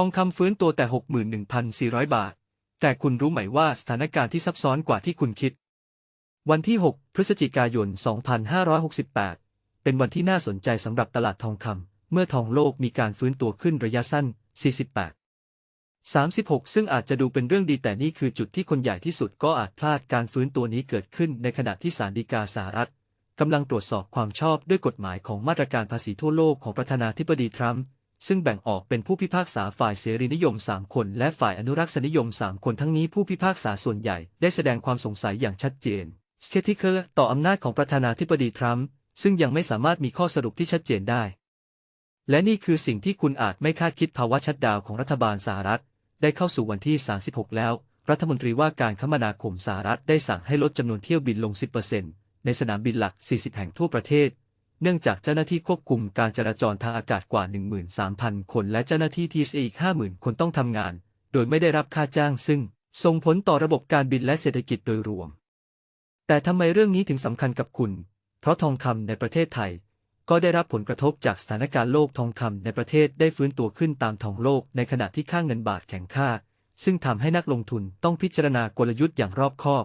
ทองคำฟื้นตัวแต่ 61,400 บาท แต่คุณรู้ไหมว่าสถานการณ์ที่ซับซ้อนกว่าที่คุณคิด วันที่ 6 พฤศจิกายน 2568 เป็นวันที่น่าสนใจสำหรับตลาดทองคำเมื่อทองโลกมีการฟื้นตัวขึ้นระยะสั้น 48 36 ซึ่งอาจจะดูเป็นเรื่องดีแต่นี่คือจุดที่คนใหญ่ที่สุดก็อาจพลาดการฟื้นตัวนี้เกิดขึ้นในขณะที่ศาลฎีกาสหรัฐกำลังตรวจสอบความชอบด้วยกฎหมายของมาตรการภาษีทั่วโลกของประธานาธิบดีทรัมป์ ซึ่งแบ่งออกเป็นผู้พิพากษาฝ่ายเสรีนิยม 3 คน และฝ่ายอนุรักษนิยม 3 คนทั้งนี้ผู้พิพากษาส่วนใหญ่ได้แสดงความสงสัยอย่างชัดเจนสเ e ติเคอร์ต่ออำนาจของประธานาธิบดีทรัมป์ซึ่งยังไม่สามารถมีข้อสรุปที่ชัดเจนได้ และนี่คือสิ่งที่คุณอาจไม่คาดคิดภาวะชัดดาวของรัฐบาลสหรัฐ ได้เข้าสู่วันที่ 36 แล้ว รัฐมนตรีว่าการคมนาคมสหรัฐได้สั่งให้ลดจำนวนเที่ยวบินลง 10%ในสนามบินหลัก 40 แห่งทั่วประเทศ เนื่องจากเจ้าหน้าที่ควบคุมการจราจรทางอากาศกว่า 13,000 คนและเจ้าหน้าที่ TSA อีก 50,000 คนต้องทำงาน โดยไม่ได้รับค่าจ้างซึ่งส่งผลต่อระบบการบินและเศรษฐกิจโดยรวม แต่ทำไมเรื่องนี้ถึงสำคัญกับคุณ เพราะทองคำในประเทศไทย ก็ได้รับผลกระทบจากสถานการณ์โลกทองคำในประเทศได้ฟื้นตัวขึ้นตามทองโลกในขณะที่ค่าเงินบาทแข็งค่า ซึ่งทำให้นักลงทุนต้องพิจารณากลยุทธ์อย่างรอบคอบ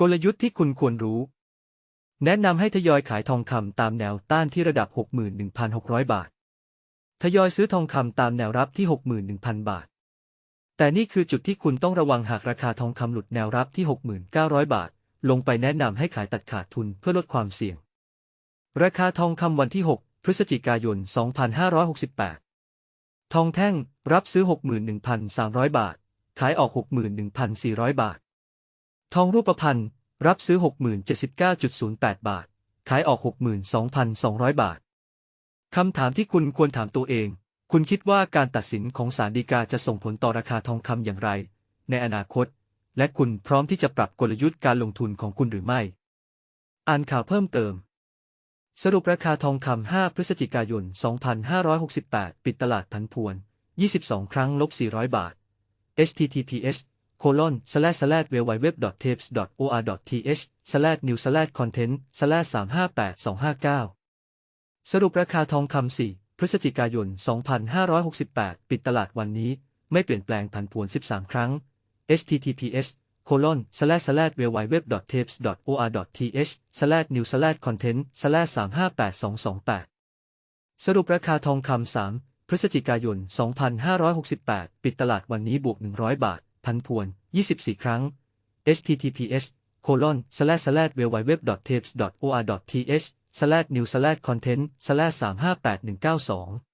กลยุทธ์ที่คุณควรรู้ แนะนำให้ทยอยขายทองคำตามแนวต้านที่ระดับ 61,600 บาท ทยอยซื้อทองคำตามแนวรับที่ 61,000 บาท แต่นี่คือจุดที่คุณต้องระวังหากราคาทองคำหลุดแนวรับที่ 6,900 บาท ลงไปแนะนำให้ขายตัดขาดทุนเพื่อลดความเสี่ยง ราคาทองคำวันที่ 6 พฤศจิกายน 2568 ทองแท่งรับซื้อ 61,300 บาท ขายออก 61,400 บาท ทองรูปพรรณ รับซื้อ6079.08 บาท ขายออก 62,200 บาท คำถามที่คุณควรถามตัวเอง คุณคิดว่าการตัดสินของศาลฎีกาจะส่งผลต่อราคาทองคำอย่างไร ในอนาคต และคุณพร้อมที่จะปรับกลยุทธ์การลงทุนของคุณหรือไม่ อ่านข่าวเพิ่มเติม สรุปราคาทองคำ 5 พฤศจิกายน 2568 ปิดตลาดผันผวน 22 ครั้งลบ 400 บาท https colon slash slash w w w t a p e s o r t h slash new slash content slash 358259 สรุปราคาทองคำ4พฤศจิกายน 2568 ปิดตลาดวันนี้ ไม่เปลี่ยนแปลงผันผวน 13 ครั้ง https colon slash slash w w w t a p e s o r t h slash new slash content slash 358228 สรุปราคาทองคำ3พฤศจิกายน 2568 ปิดตลาดวันนี้บวก 100 บาท พันพวน 24 ครั้ง https colon slash slash w w w t a p e s o r t h slash new slash content slash 358192